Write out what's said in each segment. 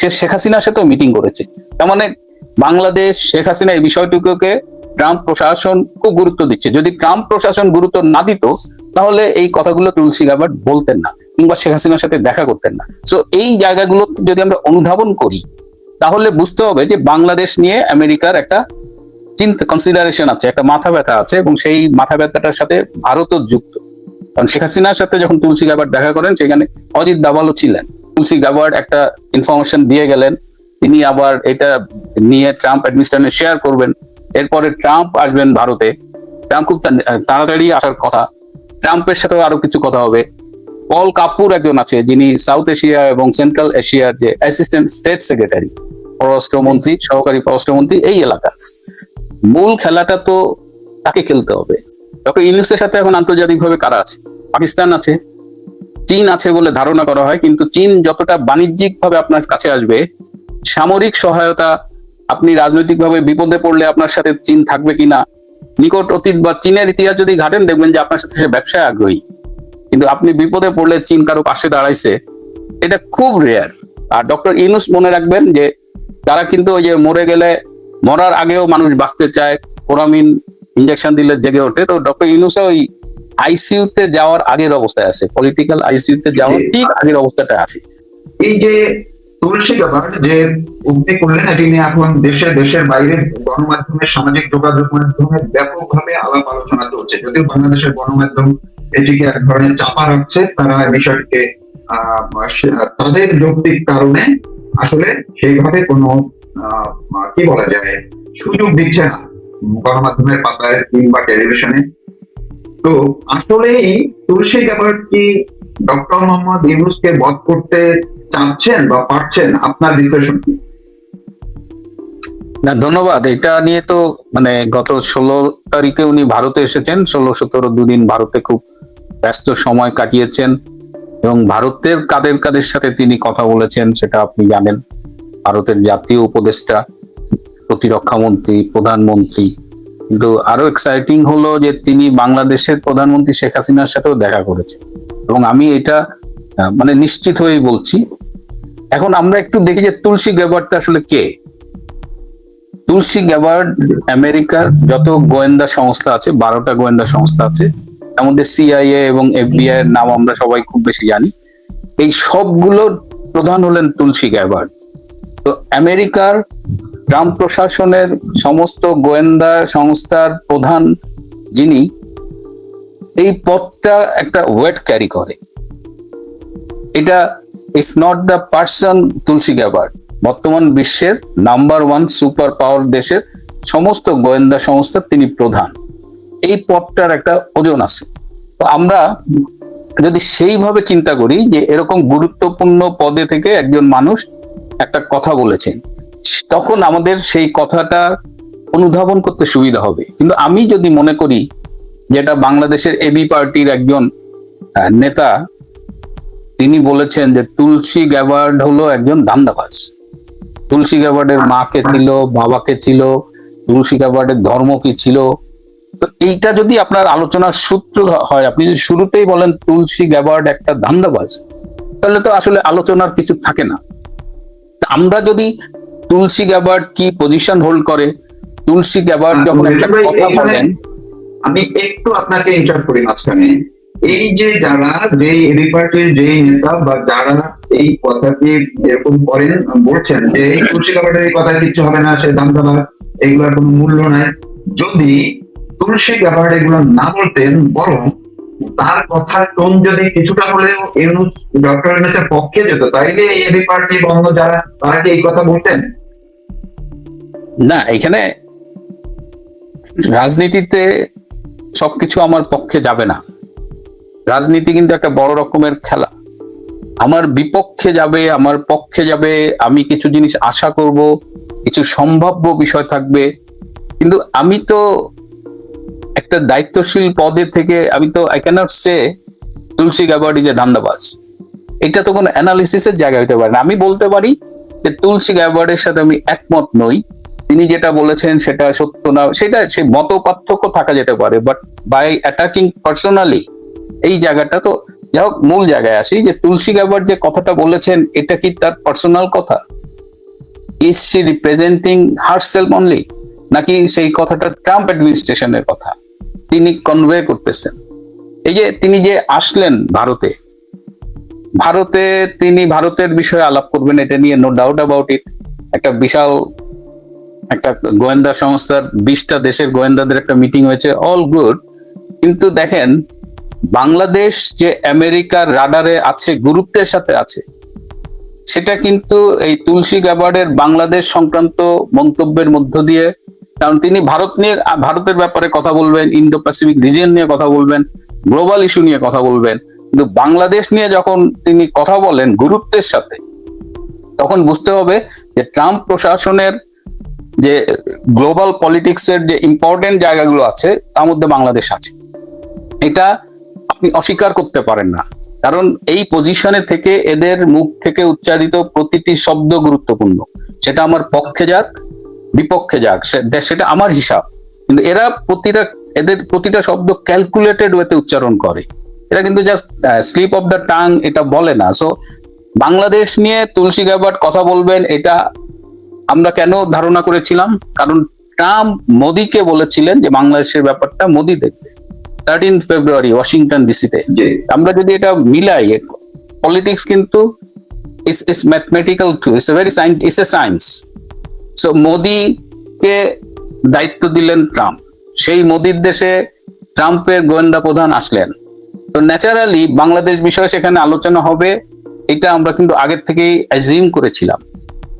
সে শেখ হাসিনার সাথেও মিটিং করেছে। তার মানে বাংলাদেশ শেখ হাসিনা এই বিষয়টুকুকে ট্রাম্প প্রশাসন খুব গুরুত্ব দিচ্ছে। যদি ট্রাম্প প্রশাসন গুরুত্ব না দিত, তাহলে এই কথাগুলো তুলসী গাবার্ড বলতেন না কিংবা শেখ হাসিনার সাথে দেখা করতেন না। তো এই জায়গাগুলো যদি আমরা অনুধাবন করি, তাহলে বুঝতে হবে যে বাংলাদেশ নিয়ে আমেরিকার একটা চিন্তা কনসিডারেশন আছে, একটা মাথা ব্যথা আছে এবং সেই মাথা ব্যথাটার সাথে ভারতও যুক্ত। কারণ শেখ হাসিনার সাথে যখন তুলসী গাবার্ড দেখা করেন, সেখানে অজিত দাবালও ছিলেন। তুলসী গাবার্ড একটা ইনফরমেশন দিয়ে গেলেন। তিনি আবার এটা নিয়ে ট্রাম্প অ্যাডমিনিস্ট্রেশনে শেয়ার করবেন। এরপরে ট্রাম্প আসবেন ভারতে। ট্রাম্প খুব তাড়াতাড়ি আসার কথা। ট্রাম্পের সাথেও আরও কিছু কথা হবে। পল কাপুর একজন আছে, যিনি সাউথ এশিয়া এবং সেন্ট্রাল এশিয়ার যে অ্যাসিস্ট্যান্ট স্টেট সেক্রেটারি পররাষ্ট্রমন্ত্রী, সহকারী পররাষ্ট্রমন্ত্রী, এই এলাকা মূল খেলাটা তো তাকে খেলতে হবে। ডক্টর ইউনুসের সাথে এখন আন্তর্জাতিকভাবে কারা আছে? পাকিস্তান আছে। চীন আছে বলে ধারণা করা হয়, কিন্তু চীন যতটা বাণিজ্যিক ভাবে আপনার কাছে আসবে, সামরিক সহায়তা, আপনি রাজনৈতিকভাবে বিপদে পড়লে আপনার সাথে চীন থাকবে কিনা, নিকট অতীত বা চীনের ইতিহাস যদি ঘাটেন, দেখবেন যে আপনার সাথে সে ব্যবসায় আগ্রহী। কিন্তু আপনি বিপদে পড়লে চীন কারও পাশে দাঁড়াইছে, এটা খুব রেয়ার আর ডক্টর ইউনুস মনে রাখবেন যে, তারা কিন্তু ওই যে মরে গেলে, মরার আগেও মানুষ বাঁচতে চায়, কোরামিন ইঞ্জেকশন দিলে জেগে ওঠে। তো ডক্টর ইউনুসে ওই আইসিইউতে যাওয়ার আগের অবস্থায় আছে পলিটিক্যাল আইসিইউতে যাওয়ার ঠিক আগের অবস্থাটা আছে। এই যে তুলসী ব্যাপার যে উক্তি করলেন এটি নিয়ে এখন দেশে দেশের বাইরে গণমাধ্যমে সামাজিক যোগাযোগ মাধ্যমে ব্যাপকভাবে আলাপ আলোচনা চলছে। যদিও বাংলাদেশের গণমাধ্যম এটিকে এক ধরনের চাপা রাখছে তারা বিষয়টিকে আহ, তাদের যৌক্তিক কারণে আসলে সেইভাবে কোনো কি বলা যায় সুযোগ দিচ্ছে না গণমাধ্যমের পাতায় কিংবা টেলিভিশনে। তো আসলেই তুলসী ব্যাপার কি ডক্টর মোহাম্মদ ইউনুসকে বধ করতে চাচ্ছেন বা পারছেন? আপনার বিশ্লেষণ কি? না, ধন্যবাদ। এটা নিয়ে তো মানে গত ষোলো তারিখে উনি ভারতে এসেছেন। ষোলো, সতেরো দুদিন ভারতে খুব ব্যস্ত সময় কাটিয়েছেন এবং ভারতের কাদের কাদের সাথে তিনি কথা বলেছেন সেটা আপনি জানেন। ভারতের জাতীয় উপদেষ্টা, প্রতিরক্ষা মন্ত্রী, প্রধানমন্ত্রী কিন্তু আরও এক্সাইটিং হলো যে তিনি বাংলাদেশের প্রধানমন্ত্রী শেখ হাসিনার সাথেও দেখা করেছেন। এবং আমি এটা মানে নিশ্চিত হয়েই বলছি। এখন আমরা একটু দেখি যে তুলসী গ্যাবার্টটা আসলে কে? তুলসী গ্যাবার্ড আমেরিকার যত গোয়েন্দা সংস্থা আছে, বারোটা গোয়েন্দা সংস্থা আছে তার মধ্যে সিআইএ এবং এফবিআই এর নাম আমরা সবাই খুব বেশি জানি। এই সবগুলোর প্রধান হলেন তুলসী গ্যাবার্ড তো আমেরিকার ট্রাম্প প্রশাসনের সমস্ত গোয়েন্দা সংস্থার প্রধান যিনি, এই পদটা একটা ওয়েট ক্যারি করে। এটা it's not the person Tulsi Gabbard বর্তমান বিশ্বের নাম্বার ওয়ান সুপার পাওয়ার দেশের সমস্ত গোয়েন্দা সংস্থার তিনি প্রধান। এই পদটার একটা ওজন আছে। তো আমরা যদি সেইভাবে চিন্তা করি যে এরকম গুরুত্বপূর্ণ পদে থেকে একজন মানুষ একটা কথা বলেছেন তখন আমাদের সেই কথাটা অনুধাবন করতে সুবিধা হবে। কিন্তু আমি যদি মনে করি যেটা বাংলাদেশের এবি পার্টির একজন নেতা, তিনি বলেছেন যে তুলসী গ্যাবার্ড হলো একজন দান্দাবাজ তুলসী গ্যাবার্ডের মাকে ছিল, বাবাকে ছিল, তুলসী গ্যাবার্ডের ধর্ম কি ছিল? তো এইটা যদি আপনার আলোচনার সূত্র হয়, আপনি যদি শুরুতেই বলেন তুলসী গ্যাবার্ড একটা ধান্দাবাজ, তাহলে তো আসলে আলোচনার কিছু থাকে না। আমরা যদি তুলসী গ্যাবার্ড কি পজিশন হোল্ড করে? তুলসী গ্যাবার্ড যখন একটা কথা বলেন। আমি একটু আপনাকে ইন্টার করি মাঝখানে। এই যে যারা যে এবি পার্টির যে নেতা বা যারা এই কথাটি এরকম করেন বলছেন যে এই তুলসী কাবাডের এই কথা কিচ্ছু হবে না সে দাম দাবা এগুলোর কোনো মূল্য নাই। যদি তুলসী কাবাড এগুলো না বলতেন বরং তার কথার টোন যদি কিছুটা হলেও ইউনুস ডক্টর ইউনুসের পক্ষে যেত, তাইলে এবি পার্টি বন্ধ যারা, তারা কি এই কথা বলতেন? না, এখানে রাজনীতিতে সবকিছু আমার পক্ষে যাবে না। রাজনীতি কিন্তু একটা বড় রকমের খেলা। আমার বিপক্ষে যাবে, আমার পক্ষে যাবে, আমি কিছু জিনিস আশা করব, কিছু সম্ভাব্য বিষয় থাকবে। কিন্তু আমি তো একটা দায়িত্বশীল পদে থেকে আমি তো I can't say Tulsi is a ধান্দাবাজ এটা তো কোনো অ্যানালিসিসের জায়গা হতে পারে না। আমি বলতে পারি যে তুলসী গাবার্ডের সাথে আমি একমত নই। তিনি যেটা বলেছেন সেটা সত্য না, সেটা সে মত পার্থক্য থাকা যেতে পারে বাট বাই অ্যাটাকিং পার্সোনালি এই জায়গাটা তো যাই হোক, মূল জায়গায় আসি যে তুলসী গাবার যে কথাটা বলেছেন, এটা কি তার পার্সোনাল কথা? Is she representing her only নাকি সেই কথাটা ট্রাম্প অ্যাডমিনিস্ট্রেশনের কথা? তিনি কনভে করতেছেন। এই যে তিনি যে আসলেন ভারতে ভারতে তিনি ভারতের বিষয়ে আলাপ করবেন, এটা নিয়ে নো ডাউট অ্যাবাউট ইট একটা বিশাল, একটা গোয়েন্দা সংস্থার বিশটা দেশের গোয়েন্দাদের একটা মিটিং হয়েছে অল গুড কিন্তু দেখেন, বাংলাদেশ যে আমেরিকার রাডারে আছে, গুরুত্বের সাথে আছে, সেটা কিন্তু এই তুলসী গ্যাবার্ডের বাংলাদেশ সংক্রান্ত মন্তব্যের মধ্য দিয়ে কারণ তিনি ভারত নিয়ে, ভারতের ব্যাপারে কথা বলবেন ইন্ডো প্যাসিফিক রিজিয়ন নিয়ে কথা বলবেন গ্লোবাল ইস্যু নিয়ে কথা বলবেন, কিন্তু বাংলাদেশ নিয়ে যখন তিনি কথা বলেন গুরুত্বের সাথে, তখন বুঝতে হবে যে ট্রাম্প প্রশাসনের যে গ্লোবাল পলিটিক্সের যে ইম্পর্টেন্ট জায়গাগুলো আছে, তার মধ্যে বাংলাদেশ আছে। এটা আপনি অস্বীকার করতে পারেন না। কারণ এই পজিশনে থেকে এদের মুখ থেকে উচ্চারিত প্রতিটি শব্দ গুরুত্বপূর্ণ। সেটা আমার পক্ষে যাক বিপক্ষে যাক সেটা আমার হিসাব। কিন্তু এরা প্রতিটা এদের প্রতিটা শব্দ ক্যালকুলেটেড ওয়েতে উচ্চারণ করে। এটা কিন্তু just slip of the tongue এটা বলে না। সো বাংলাদেশ নিয়ে তুলসী গ্যাবার্ট কথা বলবেন এটা আমরা কেন ধারণা করেছিলাম? কারণ ট্রাম্প মোদিকে বলেছিলেন যে বাংলাদেশের ব্যাপারটা মোদি দেখবে। থার্টিন ফেব্রুয়ারি ওয়াশিংটন ডিসিতে আমরা যদি এটা মিলাই পলিটিক্স কিন্তু is is mathematical too it's a very science is a science so মোদিকে দায়িত্ব দিলেন ট্রাম্প। সেই মোদির দেশে ট্রাম্পের গোয়েন্দা প্রধান আসলেন। তো ন্যাচারালি বাংলাদেশ বিষয়ে সেখানে আলোচনা হবে। এটা আমরা কিন্তু আগের থেকেই অ্যাজিউম করেছিলাম।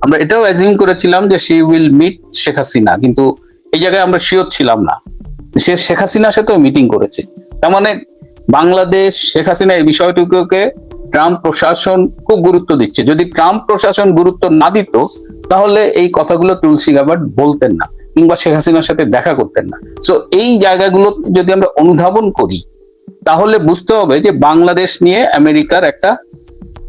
আমরা এটাও অ্যাজিউম করেছিলাম যে she will meet Sheikh Hasina কিন্তু এই জায়গায় আমরা শিওর ছিলাম না। সে শেখ হাসিনার সাথেও মিটিং করেছে। তার মানে বাংলাদেশ শেখ হাসিনা এই বিষয়টুকুকে ট্রাম্প প্রশাসন খুব গুরুত্ব দিচ্ছে। যদি ট্রাম্প প্রশাসন গুরুত্ব না দিত তাহলে এই কথাগুলো তুলসী গাবার্ড বলতেন না, কিংবা শেখ হাসিনার সাথে দেখা করতেন না। সো এই জায়গাগুলো যদি আমরা অনুধাবন করি, তাহলে বুঝতে হবে যে বাংলাদেশ নিয়ে আমেরিকার একটা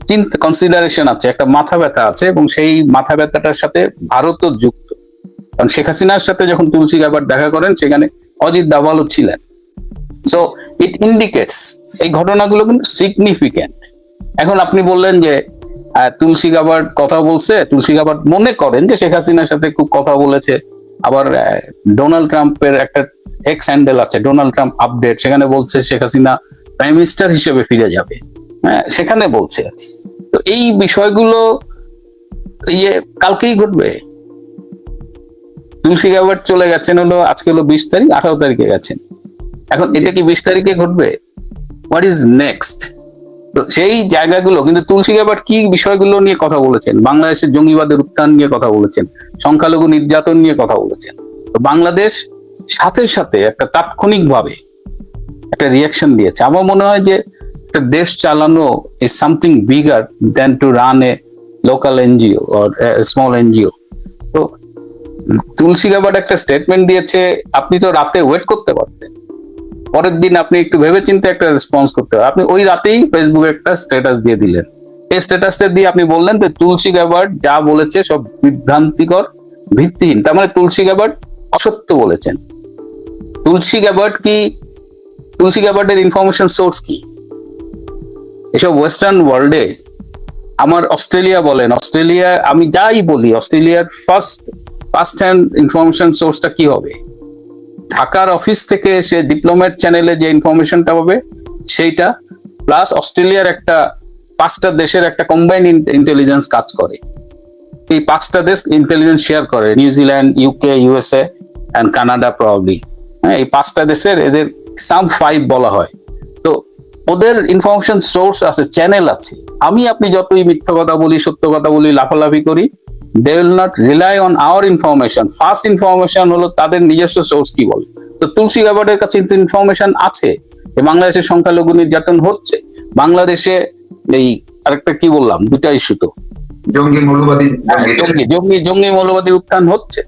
চিন্তা কনসিডারেশন আছে, একটা মাথা ব্যথা আছে, এবং সেই মাথা ব্যথাটার সাথে ভারতও যুক্ত। কারণ শেখ হাসিনার সাথে যখন তুলসী গাবার দেখা করেন, সেখানে অজিত দাভালও ছিলেন। সো ইট ইন্ডিকেটস এই ঘটনাগুলো কিন্তু সিগনিফিক্যান্ট এখন আপনি বললেন যে তুলসী গাবার কথা বলছে। তুলসী গাবার মনে করেন যে শেখ হাসিনার সাথে খুব কথা বলেছে। আবার ডোনাল্ড ট্রাম্পের একটা এক্স হ্যান্ডেল আছে, ডোনাল্ড ট্রাম্প আপডেট সেখানে বলছে শেখ হাসিনা প্রাইম মিনিস্টার হিসেবে ফিরে যাবে। হ্যাঁ সেখানে বলছে। তো এই বিষয়গুলো ইয়ে কালকেই ঘটবে। তুলসী গাবার চলে গেছেন হলো, আজকে হলো বিশ তারিখ, আঠারো তারিখে গেছেন। এখন এটা কি বিশ তারিখে ঘটবে? হোয়াট ইজ নেক্সট তো সেই জায়গাগুলো, কিন্তু তুলসী গাবার কি বিষয়গুলো নিয়ে কথা বলেছেন? বাংলাদেশের জঙ্গিবাদের উত্থান নিয়ে কথা বলেছেন, সংখ্যালঘু নির্যাতন নিয়ে কথা বলেছেন। তো বাংলাদেশ সাথে সাথে একটা তাৎক্ষণিক ভাবে একটা রিয়াকশন দিয়েছে। আমার মনে হয় যে একটা দেশ চালানো is something bigger than to run a local NGO or small NGO তো তুলসী গাবার্ড একটা স্টেটমেন্ট দিয়েছে, আপনি তো রাতে ওয়েট করতে পারতেন। পরের দিন আপনি একটু ভেবে চিন্তে একটা রেসপন্স করতে আপনি ওই রাতেই ফেসবুকে একটা স্ট্যাটাস দিয়ে দিলেন। এই স্ট্যাটাসটা দিয়ে আপনি বললেন যে তুলসী গাবার্ড যা বলেছে সব বিভ্রান্তিকর, ভিত্তিহীন। তার মানে তুলসী গাবার্ড অসত্য বলেছেন। তুলসী গাবার্ড কি? তুলসী গাবার্ডের ইনফরমেশন সোর্স কি? এসব ওয়েস্টার্ন ওয়ার্ল্ডে আমার অস্ট্রেলিয়া বলেন, অস্ট্রেলিয়া আমি যাই বলি, অস্ট্রেলিয়ার ফার্স্ট ফার্স্ট হ্যান্ড ইনফরমেশন সোর্সটা কি হবে? ঢাকার অফিস থেকে সে ডিপ্লোমেট চ্যানেলে যে ইনফরমেশনটা পাবে, সেইটা প্লাস অস্ট্রেলিয়ার একটা পাঁচটা দেশের একটা কম্বাইন্ড ইন্টেলিজেন্স কাজ করে। এই পাঁচটা দেশ ইন্টেলিজেন্স শেয়ার করে New Zealand UK USA and Canada probably হ্যাঁ এই পাঁচটা দেশের এদের সাম ফাইভ বলা হয়। তো ওদের ইনফরমেশন সোর্স আছে চ্যানেল আছে। আমি আপনি যতই মিথ্যা কথা বলি, সত্য কথা বলি, লাফালাফি করি they will not rely on our information first information হলো তাদের নিজস্ব সোর্স কি বলে? তো তুলসী গাবার্ডের কাছে কিন্তু ইনফরমেশন আছে। যে বাংলাদেশের সংখ্যালঘু নির্যাতন হচ্ছে। বাংলাদেশে এই আরেকটা কি বললাম? দুটা ইস্যু তো। জঙ্গি মৌলবাদী জঙ্গি জঙ্গি জঙ্গি মৌলবাদীর উত্থান হচ্ছে।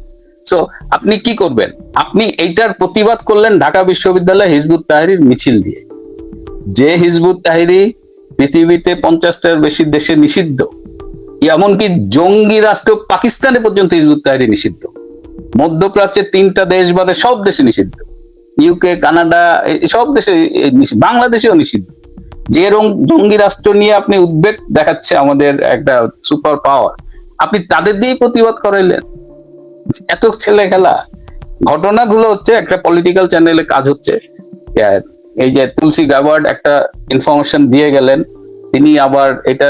সো আপনি কি করবেন? আপনি এইটার প্রতিবাদ করলেন ঢাকা বিশ্ববিদ্যালয় হিজবুত তাহরির মিছিল দিয়ে। যে হিজবুত তাহরি পৃথিবীতে পঞ্চাশটার বেশি দেশে নিষিদ্ধ। এমনকি জঙ্গি রাষ্ট্র পাকিস্তানে পর্যন্ত হিজবুত তাহরি নিষিদ্ধ। মধ্যপ্রাচ্যের তিনটা দেশ বাদে সব দেশে নিষিদ্ধ। ইউকে কানাডা সব দেশে বাংলাদেশেও নিষিদ্ধ। যে জঙ্গি রাষ্ট্র নিয়ে আপনি উদ্বেগ দেখাচ্ছে আমাদের একটা সুপার পাওয়ার আপনি তাদের দিয়েই প্রতিবাদ করাইলেন। এত ছেলে খেলা ঘটনাগুলো হচ্ছে একটা পলিটিক্যাল চ্যানেলে কাজ হচ্ছে। এই যে তুলসী গাবার্ড একটা ইনফরমেশন দিয়ে গেলেন। তিনি আবার এটা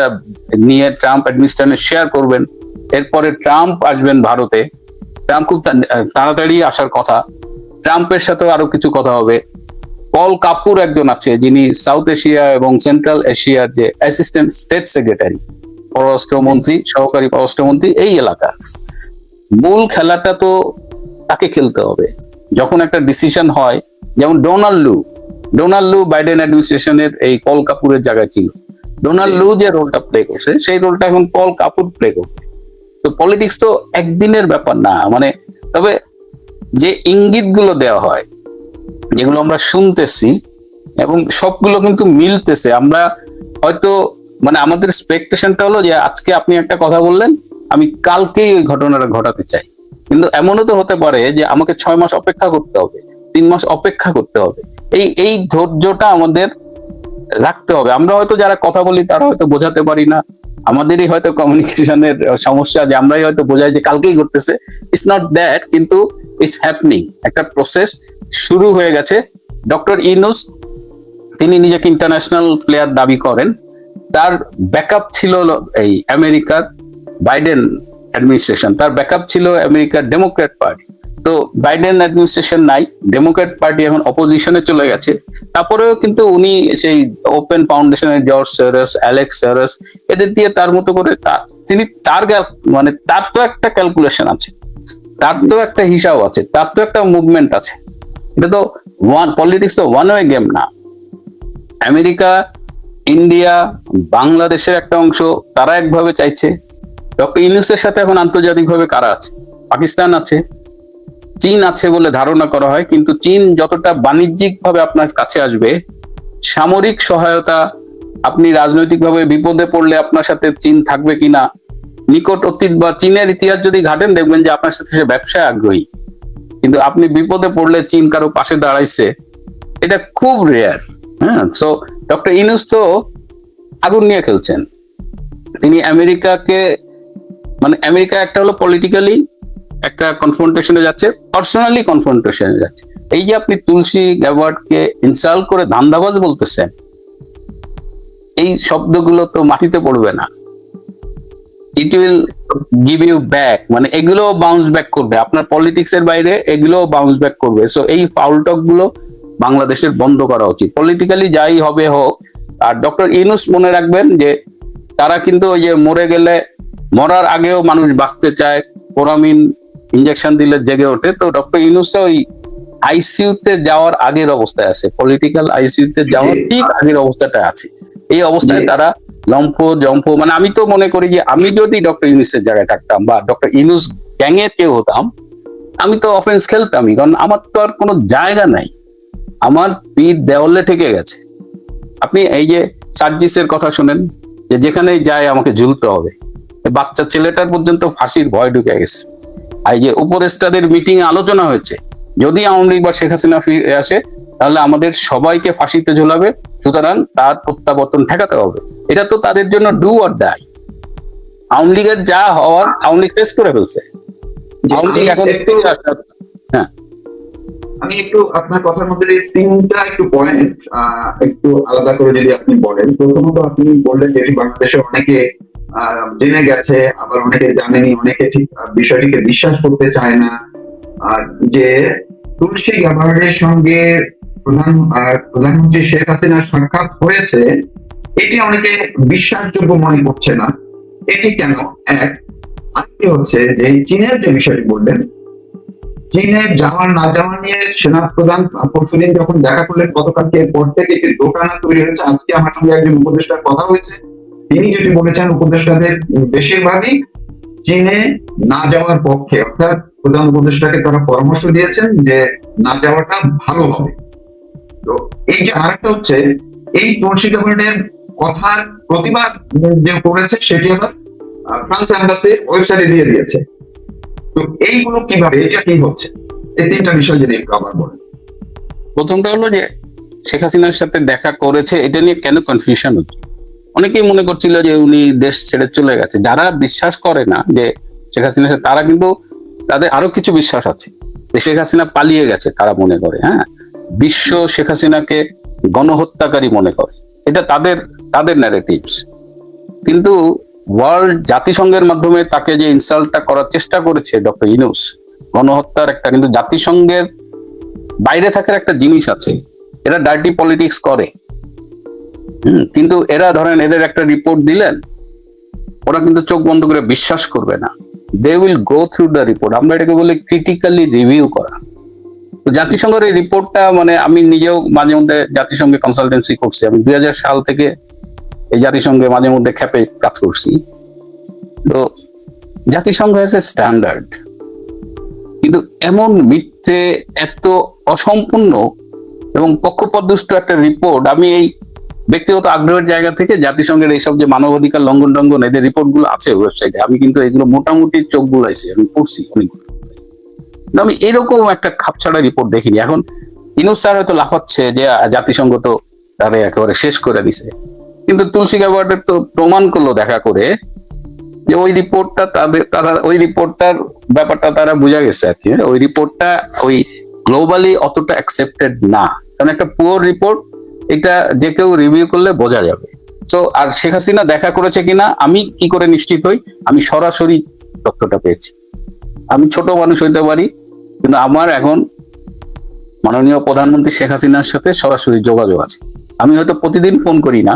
নিয়ে ট্রাম্প অ্যাডমিনিস্ট্রেশনে শেয়ার করবেন। এরপরে ট্রাম্প আসবেন ভারতে। ট্রাম্প খুব তাড়াতাড়ি আসার কথা। ট্রাম্পের সাথে আরও কিছু কথা হবে। পল কাপুর একজন আছে, যিনি সাউথ এশিয়া এবং সেন্ট্রাল এশিয়ার যে অ্যাসিস্ট্যান্ট স্টেট সেক্রেটারি পররাষ্ট্রমন্ত্রী, সহকারী পররাষ্ট্রমন্ত্রী, এই এলাকা মূল খেলাটা তো তাকে খেলতে হবে। যখন একটা ডিসিশন হয়, যেমন ডোনাল্ড লু ডোনাল্ড লু বাইডেন অ্যাডমিনিস্ট্রেশনের এই কল কাপুরের জায়গায় ছিল। ডোনাল্ড লু যে রোলটা প্লে করছে সেই রোলটা এখন পল কাপুর প্লে করবে। তো পলিটিক্স তো একদিনের ব্যাপার না মানে তবে যে ইঙ্গিতগুলো দেওয়া হয় যেগুলো আমরা শুনতেছি এবং সবগুলো কিন্তু মিলতেছে আমরা হয়তো মানে আমাদের এক্সপেকটেশনটা হলো যে আজকে আপনি একটা কথা বললেন আমি কালকেই ওই ঘটনাটা ঘটাতে চাই। কিন্তু এমনও তো হতে পারে যে আমাকে ছয় মাস অপেক্ষা করতে হবে তিন মাস অপেক্ষা করতে হবে। এই এই ধৈর্যটা আমাদের রাখতে হবে। আমরা হয়তো যারা কথা বলি, তারা হয়তো বোঝাতে পারি না। আমাদেরই হয়তো কমিউনিকেশনের সমস্যা যে আমরাই হয়তো বোঝাই যে কালকেই করতেছে ইটস নট দ্যাট কিন্তু ইটস হ্যাপনিং একটা প্রসেস শুরু হয়ে গেছে। ডক্টর ইনুস তিনি নিজেকে ইন্টারন্যাশনাল প্লেয়ার দাবি করেন। তার ব্যাকআপ ছিল এই আমেরিকার বাইডেন অ্যাডমিনিস্ট্রেশন তার ব্যাকআপ ছিল আমেরিকার ডেমোক্র্যাট পার্টি তো বাইডেন অ্যাডমিনিস্ট্রেশন নাই ডেমোক্রেট পার্টি এখন অপোজিশনে চলে গেছে। তারপরেও কিন্তু উনি সেই ওপেন ফাউন্ডেশনের জর্জ সেরস অ্যালেক্স সেরস এদের দিয়ে তার মতো করে তিনি তার মানে তার তো একটা ক্যালকুলেশন আছে, তার তো একটা হিসাব আছে, তার তো একটা মুভমেন্ট আছে। এটা তো ওয়ান পলিটিক্স তো ওয়ান ওয়ে গেম না। আমেরিকা, ইন্ডিয়া, বাংলাদেশের একটা অংশ, তারা একভাবে চাইছে। ডক্টর ইউনুসের সাথে এখন আন্তর্জাতিকভাবে কারা আছে? পাকিস্তান আছে। চীন আছে বলে ধারণা করা হয়, কিন্তু চীন যতটা বাণিজ্যিক ভাবে আপনার কাছে আসবে, সামরিক সহায়তা, আপনি রাজনৈতিকভাবে বিপদে পড়লে আপনার সাথে চীন থাকবে কিনা, নিকট অতীত বা চীনের ইতিহাস যদি ঘাটেন, দেখবেন যে আপনার সাথে সে ব্যবসায় আগ্রহী। কিন্তু আপনি বিপদে পড়লে চীন কারও পাশে দাঁড়াইছে, এটা খুব রেয়ার হ্যাঁ? সো ডক্টর ইনুস তো আগুন নিয়ে খেলছেন। তিনি আমেরিকাকে মানে আমেরিকা একটা হলো পলিটিক্যালি একটা কনফ্রন্টেশনে যাচ্ছে পার্সোনালি কনফ্রন্টেশনে যাচ্ছে। এই যে আপনি তুলসী গ্যাবার্ডকে ইনসাল্ট করে ধান্দাবাজ বলতেছেন, এই শব্দগুলো তো মাটিতে পড়বে না। It will give you back মানে এগুলো বাউন্স ব্যাক করবে। আপনার পলিটিক্স এর বাইরে এগুলো বাউন্স ব্যাক করবে। সো এই ফাউল টকগুলো বাংলাদেশের বন্ধ করা উচিত। পলিটিক্যালি যাই হবে হোক, আর ডক্টর ইনুস মনে রাখবেন যে, তারা কিন্তু ওই যে মরে গেলে, মরার আগেও মানুষ বাঁচতে চায়। কোরামিন ইঞ্জেকশন দিলে জেগে ওঠে। তো ডক্টর ইনুস ওই আইসিইউতে যাওয়ার আগের অবস্থায় আছে। পলিটিক্যাল আইসিইউতে যাওয়ার ঠিক আগের অবস্থাটা আছে। এই অবস্থায় তারা লম্ফ জম্ফ মানে আমি তো মনে করি যে আমি যদি ডক্টর ইউনুসের জায়গায় থাকতাম বা ডক্টর ইউনুস গ্যাংয়ে কেউ হতাম আমি তো অফেন্স খেলতামই। কারণ আমার তো আর কোনো জায়গা নাই। আমার পিঠ দেওয়ালে ঠেকে গেছে। আপনি এই যে সার্জিসের কথা শুনেন যে যেখানেই যায় আমাকে ঝুলতে হবে। বাচ্চা ছেলেটার পর্যন্ত ফাঁসির ভয় ঢুকে গেছে। এই যে উপদেষ্টাদের মিটিং আলোচনা হয়েছে যদি আওয়ামী লীগ বা শেখ হাসিনা ফিরে আসে তাহলে আমাদের সবাইকে ফাঁসিতে ঝোলাবে সুতরাং তার প্রত্যাবর্তন ঠেকাতে হবে। এটা তো তাদের জন্য ডু অর ডাই আওয়ামী লীগের যা হওয়ার আওয়ামী লীগ ফেস করে ফেলছে। আওয়ামী লীগ এখন হ্যাঁ। আমি একটু আপনার কথার মধ্যে তিনটা একটু পয়েন্ট একটু আলাদা করে যদি আপনি বলেন। প্রথমত আপনি বললেন যেটি বাংলাদেশে অনেকে জেনে গেছে, আবার অনেকে জানেনি, অনেকে ঠিক বিষয়টিকে বিশ্বাস করতে চায় না। যে তুলসী গ্যাবার্ডের সঙ্গে প্রধান প্রধানমন্ত্রী শেখ হাসিনার সাক্ষাৎ হয়েছে, এটি অনেকে বিশ্বাসযোগ্য মনে করছে না। এটি কেন? এক, আরেকটি হচ্ছে যে চীনের যে বিষয়টি বললেন, চীনে যাওয়া না যাওয়া নিয়ে সেনা প্রধান পরশুদিন যখন দেখা করলেন, গতকালকে এরপর থেকে একটি দোকানা তৈরি হয়েছে। আজকে আমার সঙ্গে একজন উপদেষ্টার কথা হয়েছে। তিনি যেটি বলেছেন উপদেষ্টাদের, বেশিরভাগই চীনে না যাওয়ার পক্ষে, অর্থাৎ প্রধান উপদেষ্টাকে তারা পরামর্শ দিয়েছেন যে না যাওয়াটা ভালো হবে। তো এই যে আরেকটা হচ্ছে, এই তুলসী গভর্নমেন্টের কথার প্রতিবাদ যে করেছে, সেটি আবার ফ্রান্স এম্বাসির ওয়েবসাইটে দিয়ে দিয়েছে। তো এইগুলো কীভাবে, এটা কি হচ্ছে? এই তিনটা বিষয় যদি একটু আবার বলেন। প্রথমটা হলো যে শেখ হাসিনার সাথে দেখা করেছে, এটা নিয়ে কেন কনফিউশন হচ্ছে? অনেকেই মনে করছিল যে উনি দেশ ছেড়ে চলে গেছে। যারা বিশ্বাস করে না যে শেখ হাসিনা তারা কিন্তু তাদের আরও কিছু বিশ্বাস আছে যে শেখ হাসিনা পালিয়ে গেছে তারা মনে করে হ্যাঁ? বিশ্ব শেখ হাসিনাকে গণহত্যাকারী মনে করে। এটা তাদের তাদের ন্যারেটিভস কিন্তু ওয়ার্ল্ড জাতিসংঘের মাধ্যমে তাকে যে ইনসাল্টটা করার চেষ্টা করেছে ডক্টর ইনুস গণহত্যার একটা কিন্তু জাতিসংঘের বাইরে থাকার একটা জিনিস আছে। এরা ডার্টি পলিটিক্স করে। কিন্তু এরা ধরেন এদের একটা রিপোর্ট দিলেন, ওরা কিন্তু চোখ বন্ধ করে বিশ্বাস করবে না। They will go through the report আমরা এটাকে বলি ক্রিটিক্যালি রিভিউ করা। তো জাতিসংঘের এই রিপোর্টটা মানে আমি নিজেও মাঝে মধ্যে জাতিসংঘে কনসালটেন্সি করছি। আমি দুই সাল থেকে এই জাতিসংঘে মাঝে মধ্যে খ্যাপে কাজ করছি। তো জাতিসংঘ হ্যাজ এ স্ট্যান্ডার্ড কিন্তু এমন মিথ্যে, এত অসম্পূর্ণ এবং পক্ষপদুষ্ট একটা রিপোর্ট আমি এই ব্যক্তিগত আগ্রহের জায়গা থেকে জাতিসংঘের এইসব যে মানবাধিকার লঙ্ঘন টঙ্ঘন এদের রিপোর্টগুলো আছে ওয়েবসাইটে। আমি কিন্তু এগুলো মোটামুটি চোখ বুলাইছি, আমি পড়ছি অনেকগুলো। আমি এরকম একটা খাপছাড়া রিপোর্ট দেখিনি। এখন ইনুস স্যার হয়তো লাফাচ্ছে যে জাতিসংঘ তো তারে একেবারে শেষ করে দিছে। কিন্তু তুলসী গাবার্ডের তো প্রমাণ করল দেখা করে যে ওই রিপোর্টটা তাদের, তারা, ওই রিপোর্টটার ব্যাপারটা তারা বোঝা গেছে আর কি? ওই রিপোর্টটা ওই গ্লোবালি অতটা অ্যাকসেপ্টেড না। কারণ একটা পুয়ার রিপোর্ট এটা যে কেউ রিভিউ করলে বোঝা যাবে। তো আর শেখ হাসিনা দেখা করেছে কিনা, আমি কি করে নিশ্চিত হই? আমি সরাসরি তথ্যটা পেয়েছি। আমি ছোট মানুষ হইতে পারি, কিন্তু আমার এখন মাননীয় প্রধানমন্ত্রী শেখ হাসিনার সাথে সরাসরি যোগাযোগ আছে। আমি হয়তো প্রতিদিন ফোন করি না,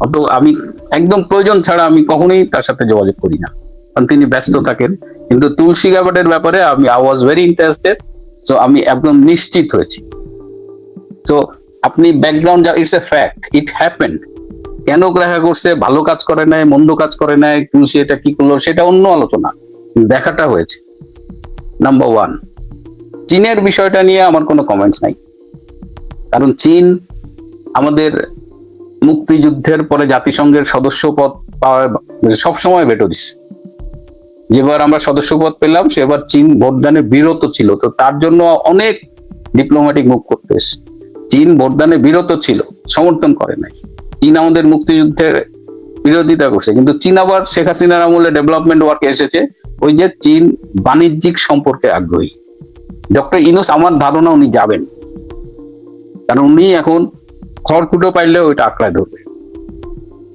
অত আমি একদম প্রয়োজন ছাড়া আমি কখনোই তার সাথে যোগাযোগ করি না। কারণ তিনি ব্যস্ত থাকেন। কিন্তু তুলসী গাবাটের ব্যাপারে আমি আই ওয়াজ ভেরি ইন্টারেস্টেড তো আমি একদম নিশ্চিত হয়েছি। তো আপনি background it's a fact it happened কেন দেখা করছে, ভালো কাজ করে নাই, মন্দ কাজ করে নাই তুলসী এটা কি করল, সেটা অন্য আলোচনা। দেখাটা হয়েছে। নাম্বার ওয়ান চীনের বিষয়টা নিয়ে আমার কোনো কমেন্টস নাই। কারণ চীন আমাদের মুক্তিযুদ্ধের পরে জাতিসংঘের সদস্য পদ পাওয়ার সবসময় বেটো দিচ্ছে যেবার আমরা সদস্য পদ পেলাম, সেবার চীন ভোটদানে বিরত ছিল। তো তার জন্য অনেক ডিপ্লোম্যাটিক মুখ করতে এসছে চীন ভোটদানে বিরত ছিল, সমর্থন করে নাই। চীন আমাদের মুক্তিযুদ্ধের বিরোধিতা করছে, কিন্তু চীন আবার শেখ হাসিনার আমলে ডেভেলপমেন্ট ওয়ার্কে এসেছে, ওই যে চীন বাণিজ্যিক সম্পর্কে আগ্রহী। ডক্টর ইনুস, আমার ধারণা উনি যাবেন। কারণ উনি এখন খড়কুটো পাইলে ওইটা আঁকড়ায় ধরবে।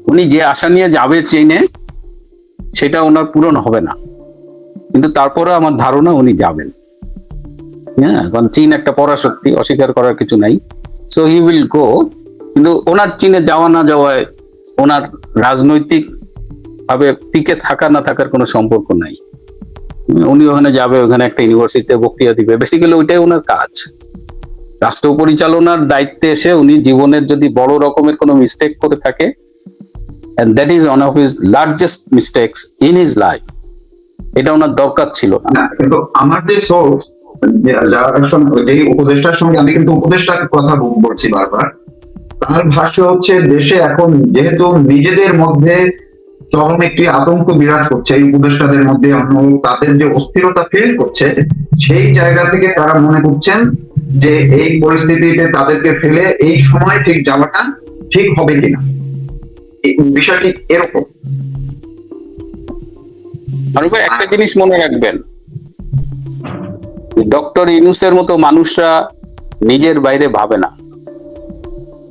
উনি যে আশা নিয়ে যাবে চীনে, সেটা ওনার পূরণ হবে না। কিন্তু তারপরে আমার ধারণা উনি যাবেন। হ্যাঁ কারণ চীন একটা পরাশক্তি, অস্বীকার করার কিছু নাই। সো হি উইল গো কিন্তু ওনার চীনে যাওয়া না যাওয়ায় ওনার রাজনৈতিক ভাবে টিকে থাকা না থাকার কোনো সম্পর্ক নাই। উনি ওখানে যাবে, ওখানে একটা ইউনিভার্সিটিতে বক্তৃতা দিবে। বেসিক্যালি ওইটাই ওনার কাজ। রাষ্ট্র পরিচালনার দায়িত্বে এসে উনি জীবনের যদি বড় রকমের কোনো মিস্টেক করে থাকে, and that is one of his largest mistakes in his life এটা ওনার দরকার ছিল না। না কিন্তু আমাদের সোর্স যে উপদেষ্টার সঙ্গে আমি কিন্তু উপদেষ্টার কথা বলছি বারবার তার ভাষ্য হচ্ছে দেশে এখন যেহেতু নিজেদের মধ্যে চরম একটি আতঙ্ক বিরাজ করছে এই উপদেষ্টাদের মধ্যে তাদের যে অস্থিরতা ফিল করছে সেই জায়গা থেকে তারা মনে করছেন যে এই পরিস্থিতিতে তাদেরকে ফেলে এই সময় ঠিক যাওয়াটা ঠিক হবে কিনা। এই বিষয়টি এরকম। একটা জিনিস মনে রাখবেন ডক্টর ইনুসের মতো মানুষরা নিজের বাইরে ভাবে না।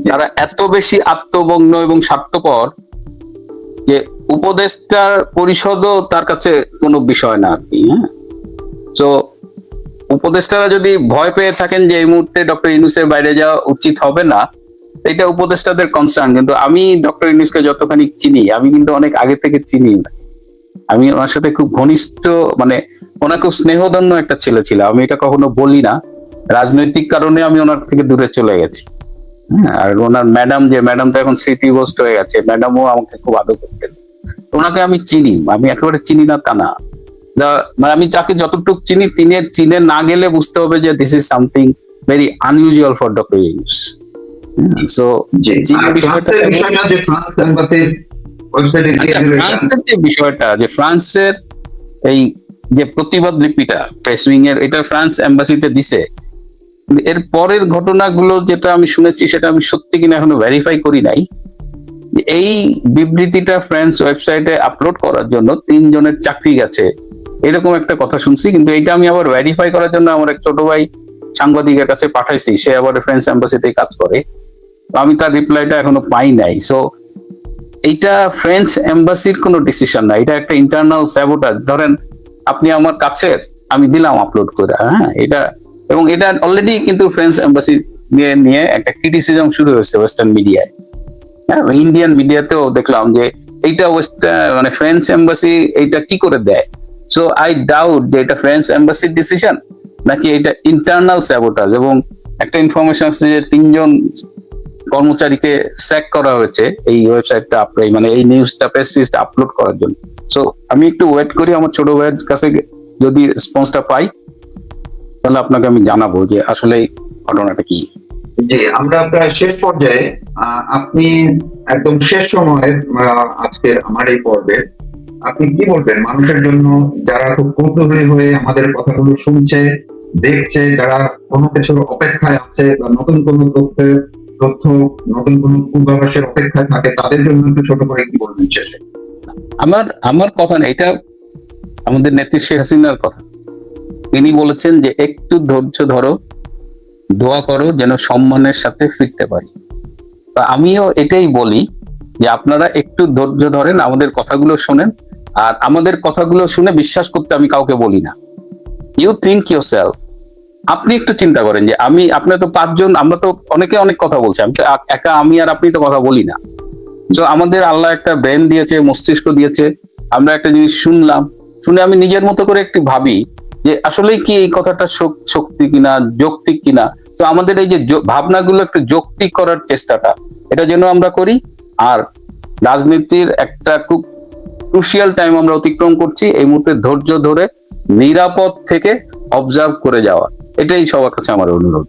তারা এত বেশি আত্মবগ্ন এবং স্বার্থপর যে উপদেষ্টার পরিষদও তার কাছে কোনো বিষয় না আর কি হ্যাঁ? তো উপদেষ্টারা যদি ভয় পেয়ে থাকেন যে এই মুহূর্তে ডক্টর ইনুসের বাইরে যাওয়া উচিত হবে না, এটা উপদেষ্টাদের কনসার্ন কিন্তু আমি ডক্টর ইনুসকে যতখানি চিনি, আমি কিন্তু অনেক আগে থেকে চিনি না। আমি ওনার সাথে খুব ঘনিষ্ঠ মানে ওনার খুব স্নেহধন্য একটা ছেলে ছিল। আমি এটা কখনো বলি না। রাজনৈতিক কারণে আমি ওনার থেকে দূরে চলে গেছি। হ্যাঁ, আর ওনার ম্যাডাম যে ম্যাডামটা এখন স্মৃতিগ্রস্ত হয়ে গেছে ম্যাডামও আমাকে খুব আদর করতেন। ওনাকে আমি চিনি আমি একেবারে চিনি না তা না। মানে আমি তাকে যতটুকু চিনি তিনি চীনে না গেলে বুঝতে হবে যে this is something very unusual for doctor use so চীনের বিষয়টা ফ্রান্সের কেমন? বিষয়টা যে ফ্রান্স এম্বাসির ওয়েবসাইটে আচ্ছা ফ্রান্সের যে বিষয়টা যে ফ্রান্সের এই যে প্রতিবাদ লিপিটা প্রেসউইং এর এটা ফ্রান্স এম্বাসিতে দিছে। এর পরের ঘটনাগুলো যেটা আমি শুনেছি, সেটা আমি সত্যি কিনা এখনও ভেরিফাই করি নাই। এই বিবৃতিটা ফ্রেন্ডস ওয়েবসাইটে আপলোড করার জন্য তিনজনের চাকরি গেছে। এরকম একটা কথা শুনছি, কিন্তু এটা আমি আবার ভেরিফাই করার জন্য আমার এক ছোট ভাই সাংবাদিকের কাছে পাঠাইছি, সে আবার ফ্রেন্ডস এম্বাসিতে কাজ করে। আমি তার রিপ্লাইটা এখনও পাই নাই। সো এইটা ফ্রেঞ্চ এম্বাসির কোনো ডিসিশন না। এটা একটা ইন্টারনাল স্যাবোটাজ ধরেন আপনি আমার কাছে আমি দিলাম আপলোড করে হ্যাঁ এটা এবং এটা অলরেডি কিন্তু ফ্রেঞ্চ এম্বাসি নিয়ে নিয়ে একটা ক্রিটিসিজম শুরু হয়েছে ওয়েস্টার্ন মিডিয়ায় হ্যাঁ ইন্ডিয়ান মিডিয়াতেও দেখলাম যে এইটা ওয়েস্ট মানে ফ্রেঞ্চ এম্বাসি এইটা কি করে দেয়? সো আই ডাউট যে এটা ফ্রেঞ্চ এম্বাসির ডিসিশন নাকি এটা ইন্টারনাল স্যাবোটাজ এবং একটা ইনফরমেশন আছে যে তিনজন কর্মচারীকে স্যাক করা হয়েছে এই ওয়েবসাইটটা মানে এই নিউজটা প্রেস লিস্ট আপলোড করার জন্য। সো আমি একটু ওয়েট করি, আমার ছোট ভাইয়ের কাছে যদি রেসপন্সটা পাই, তাহলে আপনাকে আমি জানাব যে আসলে ঘটনাটা কি। জি, আমরা প্রায় শেষ পর্যায়ে আপনি একদম শেষ সময়ে আজকের আমার এই পর্বে, আপনি কি বলবেন? মানুষের জন্য যারা খুব কৌতূহলী হয়ে আমাদের কথাগুলো শুনছে, দেখছে, যারা কোনো কিছুর অপেক্ষায় আছে বা নতুন কোনো তথ্যের তথ্য নতুন কোনো পূর্বাভাসের থাকে, তাদের জন্য একটু ছোট করে কি বলবেন শেষে আমার আমার কথা না, এটা আমাদের নেত্রী শেখ হাসিনার কথা। তিনি বলেছেন যে, একটু ধৈর্য ধরো, দোয়া করো যেন সম্মানের সাথে ফিরতে পারি। তা আমিও এটাই বলি যে, আপনারা একটু ধৈর্য ধরেন, আমাদের কথাগুলো শোনেন। আর আমাদের কথাগুলো শুনে বিশ্বাস করতে আমি কাউকে বলি না। ইউ থিঙ্ক ইউর সেলফ আপনি একটু চিন্তা করেন যে আমি, আপনি তো পাঁচজন, আমরা তো অনেকে অনেক কথা বলছি। আমি তো একা- আমি আর আপনি তো কথা বলি না। তো আমাদের আল্লাহ একটা ব্রেন দিয়েছে, মস্তিষ্ক দিয়েছে। আমরা একটা জিনিস শুনলাম। শুনে আমি নিজের মতো করে একটু ভাবি যে আসলে কি এই কথাটা শক্তি কিনা, যৌক্তিক কিনা? তো আমাদের এই যে ভাবনাগুলো একটু যৌক্তিক করার চেষ্টাটা, এটা যেন আমরা করি। আর রাজনীতির একটা খুব ক্রুশিয়াল টাইম আমরা অতিক্রম করছি, এই মুহূর্তে ধৈর্য ধরে নিরাপদ থেকে অবজার্ভ করে যাওয়া। এটাই সবার কাছে আমার অনুরোধ।